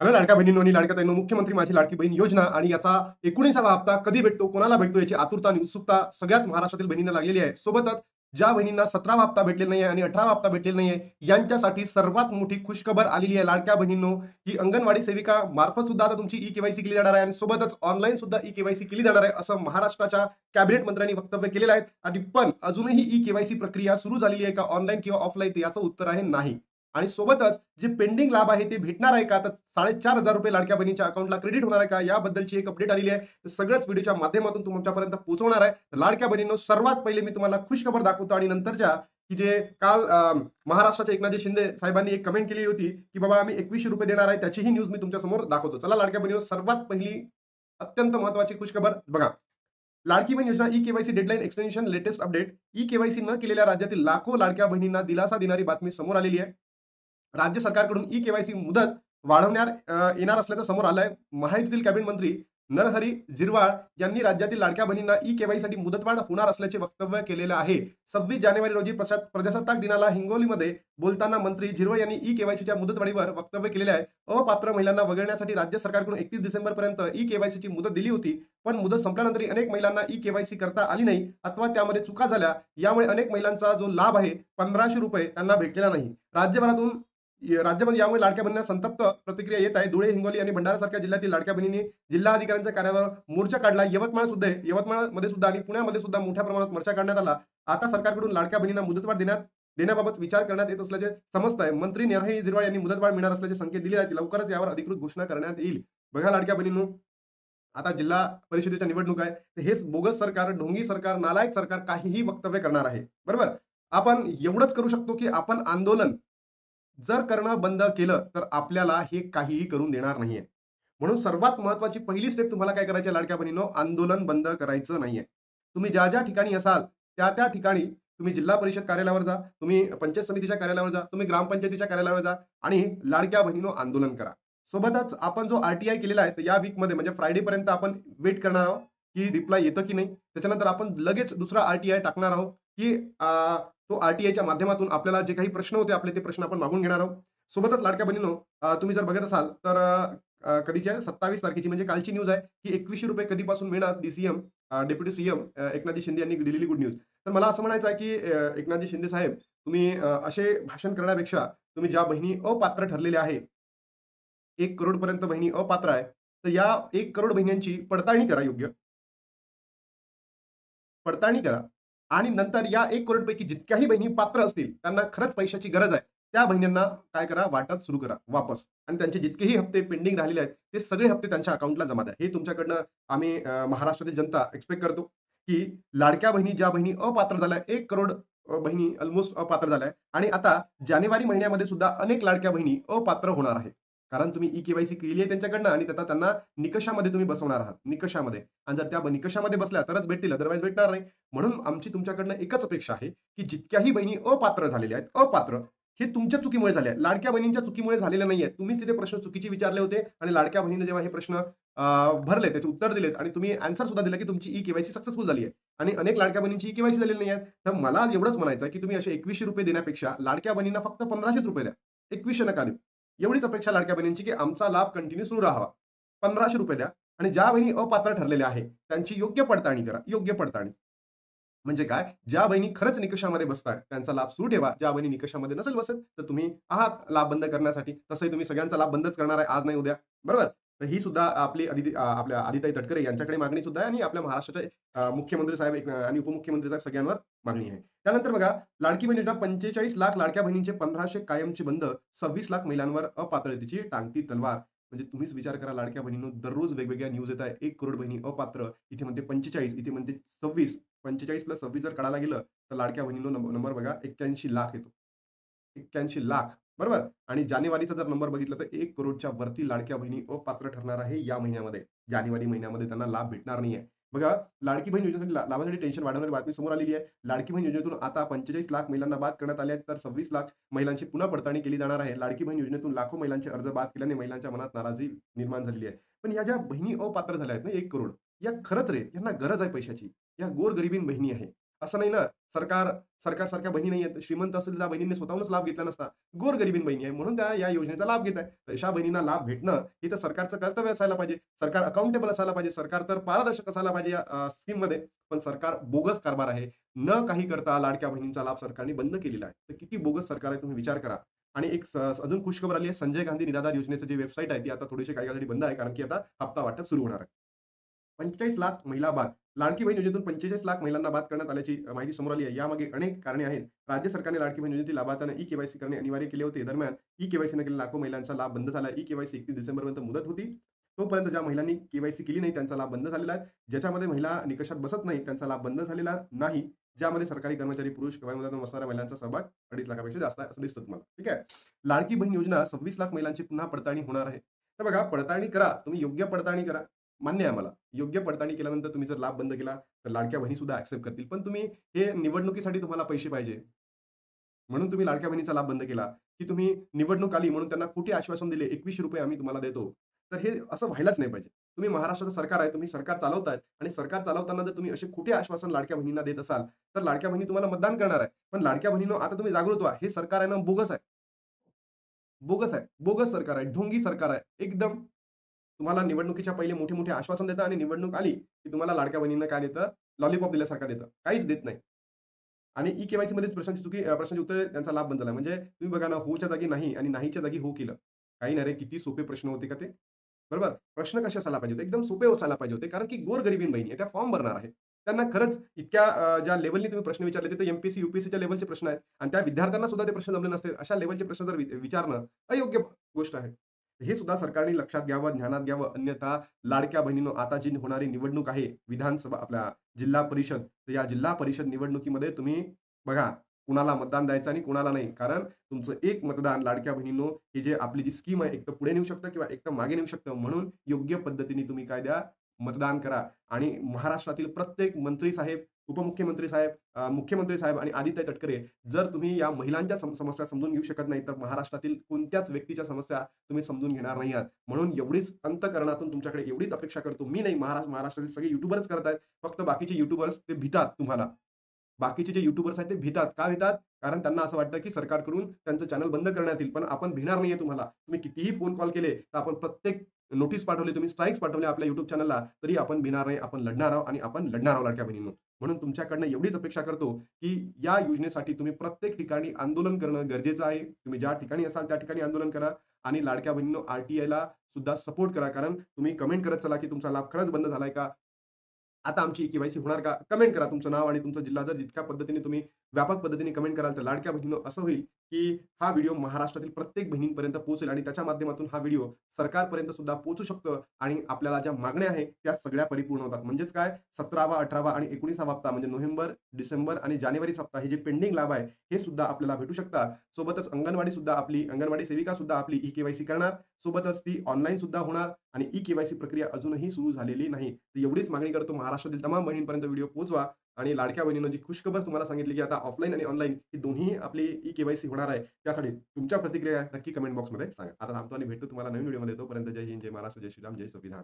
Hello लाडक्या बहिणींनो आणि लाडक्या ताईंनो मुख्यमंत्री माझी लाडकी बहीण योजना आणि याचा एकोणीसावा हप्ता कधी भेटतो कोणाला भेटतो याची आतुरता आणि उत्सुकता सगळ्याच महाराष्ट्रातील बहिणींना लागलेली आहे. सोबतच ज्या बहिणींना सतरावा हप्ता भेटलेला नाही आणि अठरावा हप्ता भेटलेला नाही यांच्यासाठी सर्वात मोठी खुशखबर आलेली आहे लाडक्या बहिणींनो. ही अंगणवाडी सेविका मार्फत सुद्धा आता तुमची ई केवायसी केली जाणार आहे आणि सोबतच ऑनलाईन सुद्धा ई केवायसी केली जाणार आहे असं महाराष्ट्राच्या कॅबिनेट मंत्र्यांनी वक्तव्य केलेलं आहे. आणि पण अजूनही ई केवायसी प्रक्रिया सुरू झालेली आहे का ऑनलाईन किंवा ऑफलाईन याचं उत्तर आहे नाही. आणि सोबतच जे पेंडिंग लाभ आहे ते भेटणार आहे का? तर साडेचार हजार रुपये लाडक्या बहिणीच्या अकाउंटला क्रेडिट होणार आहे का? याबद्दलची एक अपडेट आलेली आहे. सगळ्याच व्हिडिओच्या माध्यमातून तुमच्यापर्यंत पोहोचवणार आहे. लाडक्या बहिणींनो सर्वात पहिले मी तुम्हाला खुश खबर दाखवतो आणि नंतरच्या की जे काल महाराष्ट्राच्या महाराष्ट्राचे एकनाथजी शिंदे साहेबांनी एक कमेंट केली होती की बाबा आम्ही एकवीसशे रुपये देणार आहे त्याचीही न्यूज मी तुमच्यासमोर दाखवतो. चला लाडक्या बहिणी सर्वात पहिली अत्यंत महत्वाची खुशखबर बघा. Ladki Bahin Yojana e KYC deadline extension latest update e KYC न केलेल्या राज्यातील लाखो लाडक्या बहिणींना दिलासा देणारी बातमी समोर आलेली आहे. राज्य सरकारकडून ई केवायसी मुदत वाढवण्यात येणार असल्याचं समोर आलंय. महायुतीतील कॅबिनेट मंत्री नरहरी झिरवाळ यांनी राज्यातील लाडक्या बहिणींना ई केवायसीसाठी मुदतवाढ होणार असल्याचे वक्तव्य केलेलं आहे. सव्वीस जानेवारी रोजी प्रजासत्ताक दिनाला हिंगोलीमध्ये बोलताना मंत्री झिरवळ यांनी ई केवायसीच्या मुदतवाढीवर वक्तव्य केलेले आहे. अपात्र महिलांना वगळण्यासाठी राज्य सरकारकडून एकतीस डिसेंबर पर्यंत ई केवायसीची मुदत दिली होती पण मुदत संपल्यानंतरही अनेक महिलांना ई केवायसी करता आली नाही अथवा त्यामध्ये चुका झाल्या. यामुळे अनेक महिलांचा जो लाभ आहे पंधराशे रुपये त्यांना भेटलेला नाही. राज्यभरातून राज्यामध्ये यामुळे लाडक्या बहिणींना संतप्त प्रतिक्रिया येत आहे. धुळे हिंगोली आणि भंडारा सारख्या जिल्ह्यातील लाडक्या बहिणींनी जिल्हाधिकाऱ्यांच्या कार्यावर मोर्चा काढला. यवतमाळ सुद्धा यवतमाळमध्ये सुद्धा आणि पुण्यामध्ये सुद्धा मोठ्या प्रमाणात मोर्चा काढण्यात आला. आता सरकारकडून लाडक्या बहिणींना मुदतवाढ देण्यात देण्याबाबत विचार करण्यात येत असल्याचे समजत आहे. मंत्री नरहरी झिरवाळ यांनी मुदतवाढ मिळणार असल्याचे संकेत दिले आहेत. लवकरच यावर अधिकृत घोषणा करण्यात येईल. बघा लाडक्या बहिणींनो आता जिल्हा परिषदेच्या निवडणूक आहे. तर हेच बोगस सरकार ढोंगी सरकार नालायक सरकार काहीही वक्तव्य करणार आहे. बरोबर? आपण एवढंच करू शकतो की आपण आंदोलन जर करणं बंद केलं तर आपल्याला हे काहीही करून देणार नाहीये. म्हणून सर्वात महत्वाची पहिली स्टेप तुम्हाला काय करायची लाडक्या बहिणीनो? आंदोलन बंद करायचं नाहीये. तुम्ही ज्या ज्या ठिकाणी असाल त्या त्या ठिकाणी तुम्ही जिल्हा परिषद कार्यालयावर जा तुम्ही पंचायत समितीच्या कार्यालयावर जा तुम्ही ग्रामपंचायतीच्या कार्यालयावर जा आणि लाडक्या बहिणीनो आंदोलन करा. सोबतच आपण जो आरटीआय केलेला आहे तर या वीकमध्ये म्हणजे फ्रायडे पर्यंत आपण वेट करणार आहोत. की रिप्लाय येतं की नाही? त्याच्यानंतर आपण लगेच दुसरा आरटीआय टाकणार आहोत की तो आरटीआयच्या माध्यमातून आपल्याला जे काही प्रश्न होते आपले ते प्रश्न आपण मागून घेणार आहोत. सोबतच लाडक्या बहिणीनो तुम्ही जर बघत असाल तर कधीच्या सत्तावीस तारखेची म्हणजे कालची न्यूज आहे की एकवीसशे रुपये कधीपासून मिळणार DCM deputy CM Eknathji Shinde यांनी दिलेली गुड न्यूज तर मला असं म्हणायचं आहे की एकनाथजी शिंदे साहेब तुम्ही असे भाषण करण्यापेक्षा तुम्ही ज्या बहिणी अपात्र ठरलेल्या आहे एक करोड पर्यंत बहिणी अपात्र आहे तर या एक करोड बहिण्यांची पडताळणी करा योग्य. पडताळणी करा. आणि नंतर या एक करोड पैकी जितक्याही बहिणी पात्र असतील त्यांना खरंच पैशाची गरज आहे. त्या बहिणींना काय करा वाटप सुरू करा वापस. आणि त्यांचे जितकेही हप्ते पेंडिंग राहिलेले आहेत ते सगळे हप्ते त्यांच्या अकाउंटला जमा द्या. हे तुमच्याकडनं आम्ही महाराष्ट्रातील जनता एक्सपेक्ट करतो की लाडक्या बहिणी ज्या बहिणी अपात्र झाल्या एक करोड बहिणी ऑलमोस्ट अपात्र झाल्या आणि आता जानेवारी महिन्यामध्ये सुद्धा अनेक लाडक्या बहिणी अपात्र होणार आहेत. कारण तुम्ही ई केवायसी केली आहे त्यांच्याकडनं आणि त्याचा त्यांना निकषामध्ये तुम्ही बसवणार आहात. निकषामध्ये. आणि जर त्या निकषामध्ये बसल्या तरच भेटतील अदरवाईज भेटणार नाही. म्हणून आमची तुमच्याकडनं एकच अपेक्षा आहे की जितक्याही बहिणी अपात्र झालेल्या आहेत अपात्र हे तुमच्या चुकीमुळे झाले लाडक्या बहिणींच्या चुकीमुळे झालेले नाही आहेत तुम्हीच तिथे प्रश्न चुकीचे विचारले होते आणि लाडक्या बहिणीने जेव्हा हे प्रश्न भरले त्याचे उत्तर दिलेत आणि तुम्ही आन्सर सुद्धा दिला की तुमची ई केवायसी सक्सेसफुल झाली आहे. आणि अनेक लाडक्या बहिणींची ई केवायसी झालेली नाही आहे तर मला एवढंच म्हणायचं आहे की तुम्ही असे एकवीसशे रुपये देण्यापेक्षा लाडक्या बहिणींना फक्त पंधराशेच रुपये द्या. एकवीसशे नका देऊ. एवढीच अपेक्षा लाडक्या बहिणींची की आमचा लाभ कंटिन्यू सुरू राहावा. पंधराशे रुपये द्या आणि ज्या बहिणी अपात्र ठरलेल्या आहे त्यांची योग्य पडताळणी करा योग्य पडताळणी. म्हणजे काय? ज्या बहिणी खरंच निकषामध्ये बसतात त्यांचा लाभ सुरू ठेवा. ज्या बहिणी निकषामध्ये नसेल बसत तर तुम्ही आहात लाभ बंद करण्यासाठी. तसंही तुम्ही सगळ्यांचा लाभ बंदच करणार आहे. आज नाही उद्या. बरोबर? तर ही सुद्धा आपली आदिती आपल्या आदिताई तटकरे यांच्याकडे मागणी सुद्धा आहे आणि आपल्या महाराष्ट्राचे मुख्यमंत्री साहेब आणि उपमुख्यमंत्री साहेब सगळ्यांवर मागणी आहे. त्यानंतर बघा लाडकी बहिणीला पंचेचाळीस लाख लाडक्या बहिणींचे पंधराशे कायमचे बंद सव्वीस लाख महिलांवर अपात्रतेची टांगती तलवार. म्हणजे तुम्हीच विचार करा लाडक्या बहिणींनो दररोज वेगवेगळ्या न्यूज येत आहे एक करोड बहिणी अपात्र इथे म्हणते पंचेचाळीस इथे म्हणते सव्वीस. पंचेचाळीस प्लस सव्वीस जर काढायला गेलं तर लाडक्या बहिणींनो नंबर बघा एक्क्याऐंशी लाख येतो. एक्क्याऐंशी लाख. बरोबर? आणि जानेवारीचा जर नंबर बघितला तर एक करोडच्या वरती लाडक्या बहिणी अपात्र ठरणार आहे या महिन्यामध्ये. जानेवारी महिन्यामध्ये त्यांना लाभ भेटणार नाहीये. बघा लाडकी बहीण योजनेसाठी लाभासाठी टेन्शन वाढवणारी बातमी समोर आलेली आहे. लाडकी बहीण योजनेतून आता पंचेचाळीस लाख महिलांना बाद करण्यात आले तर सव्वीस लाख महिलांची पुन्हा पडताळणी केली जाणार आहे. लाडकी बहीण योजनेतून लाखो महिलांचे अर्ज बाद केल्याने महिलांच्या मनात नाराजी निर्माण झालेली आहे. पण या ज्या बहिणी अपात्र झाल्या आहेत ना एक करोड या खरंच रे यांना गरज आहे पैशाची. या गोरगरिबीन बहिणी आहे. असं नाही ना? सरकार सरकार सारख्या बहिणी नाही आहेत. श्रीमंत असेल त्या बहिणींनी स्वतःहूनच लाभ घेतला नसता. गोरगरीबीन बहिणी आहे म्हणून त्या या योजनेचा लाभ घेत आहे अशा बहिणींना लाभ भेटणं हे तर सरकारचं कर्तव्य असायला पाहिजे. सरकार अकाउंटेबल असायला पाहिजे. सरकार तर पारदर्शक असायला पाहिजे या स्कीममध्ये. पण सरकार बोगस कारभार आहे. न काही करता लाडक्या बहिणींचा लाभ सरकारने बंद केलेला आहे. तर किती बोगस सरकार आहे तुम्ही विचार करा. आणि एक अजून खुशखबर आली आहे. संजय गांधी निराधार योजनेचं जे वेबसाईट आहे ती आता थोडीशी काही काळासाठी बंद आहे. कारण की आता हप्ता वाटप सुरू होणार आहे. पंचेचाळीस लाख महिला बाद. लाडकी बहीण योजनेतून पंचेचाळीस लाख महिलांना बाद करण्यात आल्याची माहिती समोर आली आहे. यामागे अनेक कारणे आहेत. राज्य सरकारने लाडकी बहीण योजनेतील लाभार्थ्यांना ई केवायसी करणे अनिवार्य केले होते. दरम्यान ई केवायसी न केलेल्या लाखो महिलांचा लाभ बंद झाला. ई केवायसी एकतीस डिसेंबरपर्यंत मुदत होती. तोपर्यंत ज्या महिलांनी केवायसी केली नाही त्यांचा लाभ बंद झालेला आहे. ज्याच्यामध्ये महिला निकषात बसत नाही त्यांचा लाभ बंद झालेला नाही. ज्यामध्ये सरकारी कर्मचारी पुरुष किंवा बसणाऱ्या महिलांचा सहभाग अडीच लाखापेक्षा जास्त आहे असं दिसतं तुम्हाला. ठीक आहे? लाडकी बहीण योजना सव्वीस लाख महिलांची पुन्हा पडताळणी होणार आहे. तर बघा पडताळणी करा. तुम्ही योग्य पडताळणी करा. मान्य आहे मला योग्य पडताळणी केल्यानंतर तुम्ही जर लाभ बंद केला तर लाडक्या बहिणी सुद्धा ऍक्सेप्ट करतील. पण तुम्ही हे निवडणुकीसाठी तुम्हाला पैसे पाहिजे. म्हणून तुम्ही लाडक्या बहिणीचा लाभ बंद केला की तुम्ही निवडणूक आली म्हणून त्यांना कुठे आश्वासन दिले एकवीस रुपये आम्ही तुम्हाला देतो. तर हे असं व्हायलाच नाही पाहिजे. तुम्ही महाराष्ट्राचं सरकार आहे तुम्ही सरकार चालवताय आणि सरकार चालवताना जर तुम्ही असे कुठे आश्वासन लाडक्या बहिणींना देत असाल तर लाडक्या बहिणी तुम्हाला मतदान करणार आहे. पण लाडक्या बहिणीनं आता तुम्ही जागृत व्हा. हे सरकार आहे ना बोगस आहे. बोगस आहे. बोगस सरकार आहे. ढोंगी सरकार आहे. एकदम. तुम्हाला निवडणुकीच्या पहिले मोठे मोठे आश्वासन देतं आणि निवडणूक आली की तुम्हाला लाडक्या बहिणींना काय देतं? लॉलीपॉप दिल्यासारखं देतं. काहीच देत नाही. आणि ई केवायसी मध्येच प्रश्नाची चुकी अं, प्रश्नाची उत्तर त्यांचा लाभ बंद झाला म्हणजे तुम्ही बघा ना होच्या जागी नाही आणि नाहीच्या जागी हो केलं. काही नाही रे किती सोपे प्रश्न होते का ते? बरोबर? प्रश्न कसे असायला पाहिजे होते? एकदम सोपे असायला पाहिजे होते. कारण की गोरगरिबीन बहिणी आहे त्या फॉर्म भरणार आहे त्यांना खरंच इतक्या ज्या लेवलने तुम्ही प्रश्न विचारले ते एमपीसी युपीएससीच्या लेवलचे प्रश्न आहेत. आणि त्या विद्यार्थ्यांना सुद्धा ते प्रश्न जमले नसते. अशा लेवलचे प्रश्न जर विचारणं अयोग्य गोष्ट आहे. हे सुद्धा सरकारने लक्षात घ्यावं ज्ञानात घ्यावं. अन्यथा लाडक्या बहिणीनं आता जी होणारी निवडणूक आहे विधानसभा आपल्या जिल्हा परिषद तर या जिल्हा परिषद निवडणुकीमध्ये तुम्ही बघा कुणाला मतदान द्यायचं आणि कुणाला नाही. कारण तुमचं एक मतदान लाडक्या बहिणीनो ही जे आपली जी स्कीम आहे एक तर पुढे नेऊ शकतं किंवा एक तर मागे नेऊ शकतं. म्हणून योग्य पद्धतीने तुम्ही काय द्या मतदान करा. आणि महाराष्ट्रातील प्रत्येक मंत्री साहेब उपमुख्यमंत्री साहेब मुख्यमंत्री साहेब आणि आदित्य तटकरे जर तुम्ही या महिलांच्या समस्या समजून घेऊ शकत नाही तर महाराष्ट्रातील कोणत्याच व्यक्तीच्या समस्या तुम्ही समजून घेणार नाही आहात. म्हणून एवढीच अंतकरणातून तुमच्याकडे एवढीच अपेक्षा करतो. मी नाही महाराष्ट्र महाराष्ट्रातील सगळे युट्यूबर्स करत आहेत. फक्त बाकीचे युट्यूबर्स ते भितात तुम्हाला. बाकीचे जे युट्यूबर्स आहेत ते भितात. का भितात? कारण त्यांना असं वाटतं की सरकारकडून त्यांचं चॅनल बंद करण्यात येईल. पण आपण भिणार नाहीये तुम्हाला. तुम्ही कितीही फोन कॉल केले तर आपण प्रत्येक नोटीस पाठवली तुम्ही स्ट्राईक्स पाठवले आपल्या युट्यूब चॅनलला तरी आपण भिणार नाही. आपण लढणार आहोत आणि आपण लढणार आहोत लाडक्या बहिणींनो. म्हणून तुमच्याकडनं एवढीच अपेक्षा करतो की या योजनेसाठी तुम्ही प्रत्येक ठिकाणी आंदोलन करणं गरजेचं आहे. तुम्ही ज्या ठिकाणी असाल त्या ठिकाणी आंदोलन करा आणि लाडक्या बहिणींनो आरटीआय ला सुद्धा सपोर्ट करा. कारण तुम्ही कमेंट करत चला की तुमचा लाभ खरंच बंद झालाय का? आता आमची केवायसी होणार का? कमेंट करा तुमचं नाव आणि तुमचा जिल्हा. जर जितक्या पद्धतीने तुम्ही व्यापक पद्धतीने कमेंट कराल तर लाडक्या बहिणीनं असं होईल. की हा व्हिडिओ महाराष्ट्रातील प्रत्येक बहिणींपर्यंत पोहोचेल आणि त्याच्या माध्यमातून हा व्हिडिओ सरकारपर्यंत सुद्धा पोहोचू शकतो आणि आपल्याला ज्या मागण्या आहेत त्या सगळ्या परिपूर्ण होतात. म्हणजेच काय? सतरावा अठरावा आणि एकोणीसावा हप्ता म्हणजे नोव्हेंबर डिसेंबर आणि जानेवारी हप्ता हे जे पेंडिंग लाभ आहे हे सुद्धा आपल्याला भेटू शकतात सोबतच अंगणवाडी सुद्धा आपली अंगणवाडी सेविका सुद्धा आपली ई केवायसी करणार. सोबतच ती ऑनलाईन सुद्धा होणार आणि ई केवायसी प्रक्रिया अजूनही सुरू झालेली नाही. तर एवढीच मागणी करतो. महाराष्ट्रातील तमाम बहिणींपर्यंत व्हिडिओ पोहोचवा आणि लाडक्या बहिणीनं जी खुशखबर तुम्हाला सांगितली की आता ऑफलाईन आणि ऑनलाईन ही दोन्ही आपली ई केवायसी होणार आहे त्यासाठी तुमच्या प्रतिक्रिया नक्की कमेंट बॉक्समध्ये सांगा. आता थांबतो आणि भेटतो तुम्हाला नवीन व्हिडिओमध्ये तोपर्यंत जय हिंद जय महाराष्ट्र जय श्रीराम जय संविधान.